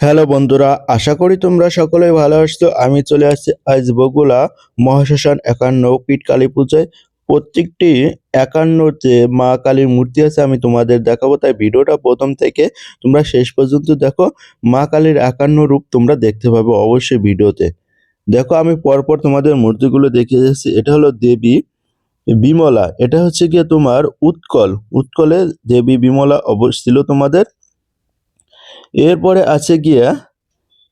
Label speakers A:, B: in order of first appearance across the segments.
A: Hello বন্ধুরা, আশা করি তোমরা সকলে ভালো আছো। আমি চলে আসছি আজ বগুলা মহাশ্মশান একান্ন পিঠ কালী পূজায়। প্রত্যেকটি একান্ন যে মা কালীর মূর্তি আছে, আমি তোমাদের দেখাবো। তাই ভিডিওটা প্রথম থেকে তোমরা শেষ পর্যন্ত দেখো। মা কালীর একান্ন রূপ তোমরা দেখতে পাবে অবশ্যই ভিডিওতে। দেখো, আমি পরপর তোমাদের মূর্তিগুলো দেখিয়ে যাচ্ছি এটা হলো দেবী বিমলা। এটা হচ্ছে গিয়ে তোমার উৎকল। উৎকলে দেবী বিমলা অবস্থিত তোমাদের এরপরে আছে গিয়া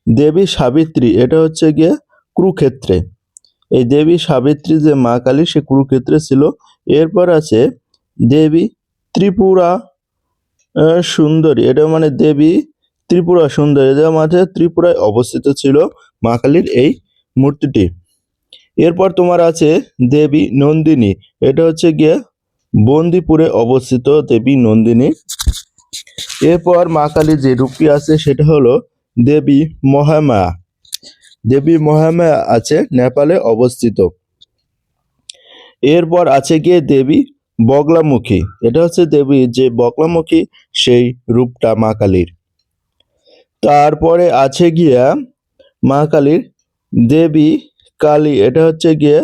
A: দেবী সাবিত্রী, এটা হচ্ছে গিয়ে কুরুক্ষেত্রে। এই দেবী সাবিত্রী যে মা কালী, সে কুরুক্ষেত্রে ছিল। এরপর আছে দেবী ত্রিপুরা সুন্দরী, এটা মানে দেবী ত্রিপুরা সুন্দরী, এদের মাঝে ত্রিপুরায় অবস্থিত ছিল মা কালীর এই মূর্তিটি। এরপর তোমার আছে দেবী নন্দিনী, এটা হচ্ছে গিয়ে বন্দিপুরে অবস্থিত দেবী নন্দিনী এরপর মা কালীর যে রূপটি আছে সেটা হলো দেবী মহামায়া। দেবী মহামায়া আছে নেপালে অবস্থিত। এরপর আছে গিয়ে দেবী বগলামুখী। এটা হচ্ছে দেবী যে বগলামুখী, সেই রূপটা মা কালীর। তারপরে আছে গিয়া মা কালীর দেবী কালী। এটা হচ্ছে গিয়ে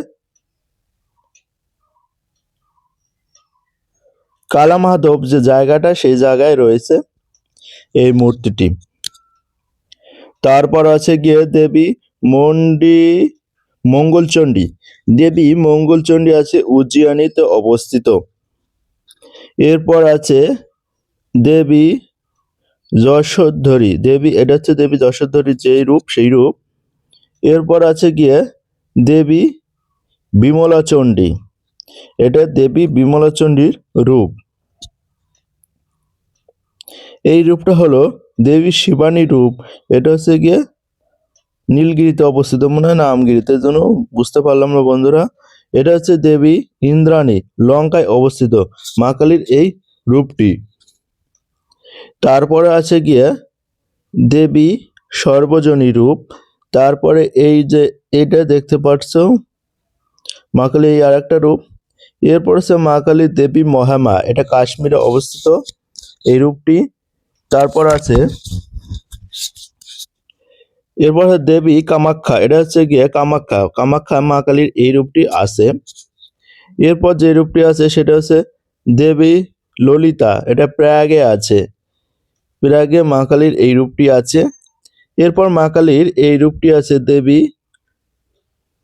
A: কালামাধব যে জায়গাটা, সেই জায়গায় রয়েছে এই মূর্তিটি। তারপর আছে গিয়ে দেবী মন্ডি, মঙ্গলচণ্ডী। দেবী মঙ্গলচণ্ডী আছে উজ্জয়িনীতে অবস্থিত। এরপর আছে দেবী যশোধরী দেবী, এটা হচ্ছে দেবী যশোধরী যেই রূপ, সেই রূপ। এরপর আছে গিয়ে দেবী বিমলা চণ্ডী এটা দেবী বিমলা চণ্ডীর রূপ। এই রূপটা হলো দেবী শিবানী রূপ। এটা হচ্ছে গিয়ে নীলগিরিতে অবস্থিত, মনে হয় নামগিরিতে জন্য বুঝতে পারলাম না বন্ধুরা। এটা হচ্ছে দেবী ইন্দ্রাণী, লঙ্কায় অবস্থিত মা কালীর এই রূপটি। তারপরে আছে গিয়ে দেবী সর্বজনী রূপ। তারপরে এই যে এটা দেখতে পাচ্ছ, মা কালী এই আরেকটা রূপ। এরপর হচ্ছে মা কালী দেবী মহামা, এটা কাশ্মীরে অবস্থিত এই রূপটি। তারপর আছে, এরপর দেবী কামাখ্যা, এটা হচ্ছে গিয়ে কামাখ্যা কামাখ্যা মা কালীর এই রূপটি আছে। এরপর যে রূপটি আছে সেটা হচ্ছে দেবী ললিতা, এটা প্রয়াগে আছে প্রয়াগে মা কালীর এই রূপটি আছে। এরপর মা কালীর এই রূপটি আছে দেবী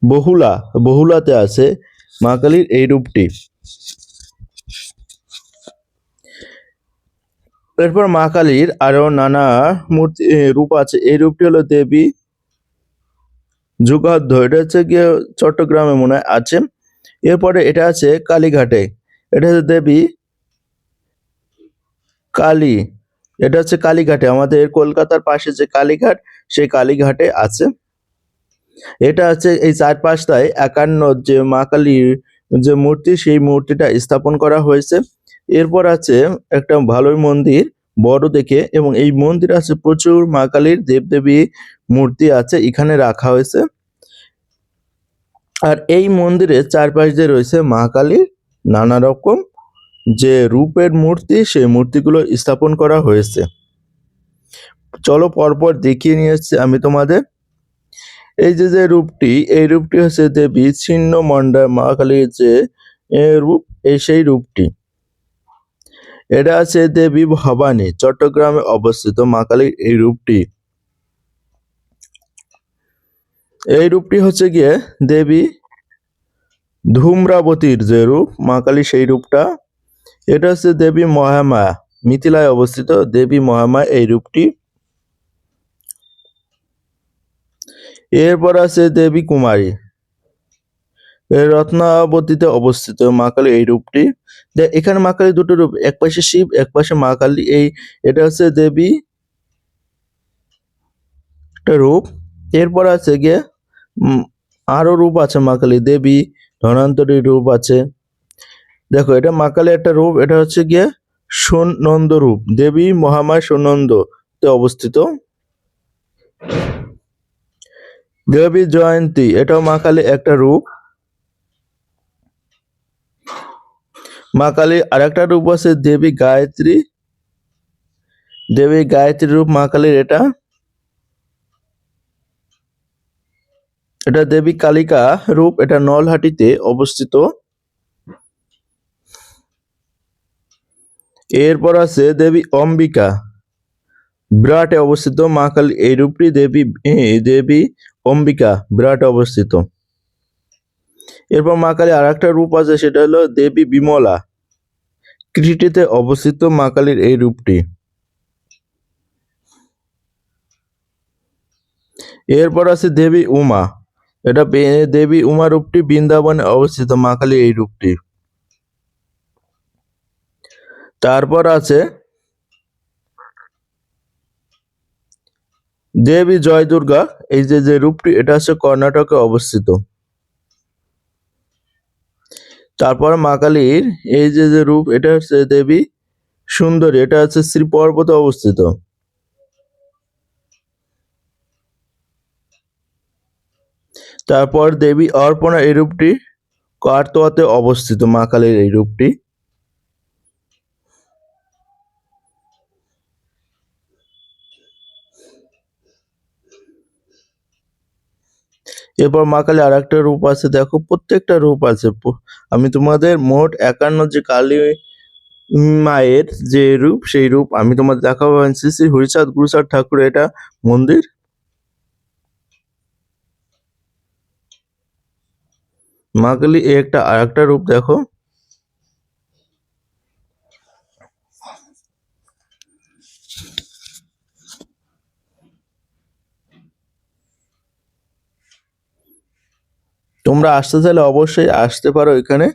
A: বহুলা, বহুলাতে আছে মা কালীর এই রূপটি। এরপর মা কালীর আরও নানা মূর্তি রূপ আছে। এই রূপটি হলো দেবী যুগাধ্য এটা হচ্ছে গিয়ে চট্টগ্রামে মনে হয় আছে। এরপরে এটা আছে কালীঘাটে। এটা হচ্ছে দেবী কালী। এটা হচ্ছে কালীঘাটে। আমাদের কলকাতার পাশে যে কালীঘাট, সেই কালীঘাটে আছে। এটা আছে এই চারপাশটায় একান্ন যে মা কালীর যে মূর্তি, সেই মূর্তিটা স্থাপন করা হয়েছে। এরপর আছে একটা ভালোই মন্দির, বড় দেখে, এবং এই মন্দির আছে প্রচুর মা কালীর দেবদেবী মূর্তি আছে, এখানে রাখা হয়েছে। আর এই মন্দিরের চারপাশ দিয়ে রয়েছে মা কালীর নানা রকম যে রূপের মূর্তি, সেই মূর্তিগুলো স্থাপন করা হয়েছে। চলো পরপর দেখিয়ে নিয়ে এসছি আমি তোমাদের। এই যে যে রূপটি, এই রূপটি হচ্ছে দেবী ছিন্ন মন্ডা মা কালীর যে রূপ, এই সেই রূপটি। এটা আছে দেবী ভবানী, চট্টগ্রামে অবস্থিত মা কালীর এই রূপটি। এই রূপটি হচ্ছে গিয়ে দেবী ধূম্রাবতীর যে রূপ, মা কালী সেই রূপটা। এটা হচ্ছে দেবী মহামায়া, মিথিলায় অবস্থিত দেবী মহামায়া এই রূপটি। এরপর আছে দেবী কুমারী রত্নাবতীতে অবস্থিত মা কালী এই রূপটি। এখানে মা কালী দুটো রূপ, এক পাশে শিব, এক পাশে মা কালী। এই, এটা হচ্ছে দেবী একটা রূপ। এরপর আছে গিয়ে আরও রূপ আছে মা কালী। দেবী, ধনান্তরী রূপ আছে। দেখো, এটা মা কালী একটা রূপ, এটা হচ্ছে গিয়ে সোনন্দ রূপ। দেবী মহামায় সোনন্দ অবস্থিত। দেবী জয়ন্তী, এটাও মা কালী একটা রূপ। মা কালীর আরেকটা রূপ আছে দেবী গায়ত্রী। দেবী গায়ত্রী রূপ মা কালীর এটা। এটা দেবী কালিকা রূপ, এটা নলহাটিতে অবস্থিত। এরপর আছে দেবী অম্বিকা। বিরাটে অবস্থিত মা কালী, এই রূপটি দেবী দেবী অম্বিকা বিরাটে অবস্থিত। এরপর মা কালী আর একটা রূপ আছে, সেটা হলো দেবী বিমলা। কৃষ্টিতে অবস্থিত মা কালীর এই রূপটি। এরপর আছে দেবী উমা। এটা দেবী উমা রূপটি বৃন্দাবনে অবস্থিত, মা কালী এই রূপটি। তারপর আছে দেবী জয় দুর্গা এই যে যে রূপটি, এটা হচ্ছে কর্ণাটকে অবস্থিত। তারপর মা কালীর এই যে যে রূপ, এটা হচ্ছে দেবী সুন্দরী, এটা হচ্ছে শ্রী পর্বতে অবস্থিত। তারপর দেবী অর্পণা এই রূপটি কার্তোয়াতে অবস্থিত, মা কালীর এই রূপটি। এরপর মা কালী আর একটা রূপ আছে, দেখো প্রত্যেকটা রূপ আছে। আমি তোমাদের মোট একান্ন যে কালী মায়ের যে রূপ, সেই রূপ আমি তোমাদের দেখাবো। শ্রী শ্রী হরিচাঁদ গুরুচাঁদ ঠাকুর, এটা মন্দির? মা কালী একটা আর একটা রূপ দেখো। তোমরা আসতে চাইলে অবশ্যই আসতে পারো এখানে।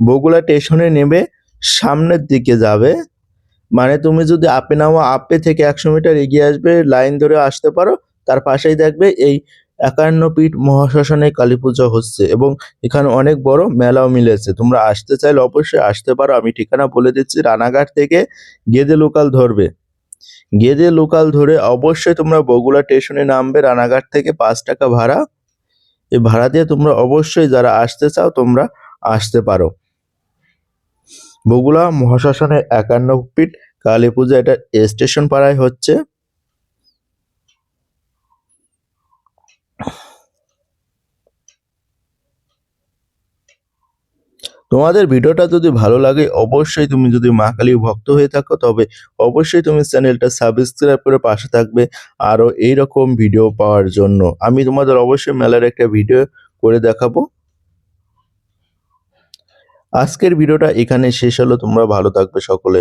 A: বগুড়া স্টেশনে নেমে সামনের দিকে যাবে। মানে তুমি যদি আপে নামো আপে থেকে একশো মিটার এগিয়ে আসবে, লাইন ধরে আসতে পারো। তার পাশেই দেখবে এই একান্ন পীঠ মহাশ্মশানে কালী পুজো হচ্ছে এবং এখানে অনেক বড় মেলাও মিলেছে। তোমরা আসতে চাইলে অবশ্যই আসতে পারো। আমি ঠিকানা বলে দিচ্ছি, রানাঘাট থেকে গেদে লোকাল ধরবে। গেদে লোকাল ধরে অবশ্যই তোমরা বগুড়া স্টেশনে নামবে, রানাঘাট থেকে পাঁচ টাকা ভাড়া। এই ভাড়া দিয়ে তোমরা অবশ্যই যারা আসতে চাও, তোমরা আসতে পারো। বগুড়া মহাশ্মশানের একান্ন ফিট কালী পূজা এটা স্টেশন পাড়ায় হচ্ছে। তোমাদের ভিডিওটা যদি ভালো লাগে, অবশ্যই তুমি যদি মা কালী ভক্ত হয়ে থাকো, তবে অবশ্যই তুমি চ্যানেলটা সাবস্ক্রাইব করে পাশে থাকবে আরও এইরকম ভিডিও পাওয়ার জন্য। আমি তোমাদের অবশ্যই মেলার একটা ভিডিও করে দেখাবো। আজকের ভিডিওটা এখানে শেষ হলো, তোমরা ভালো থাকবে সকলে।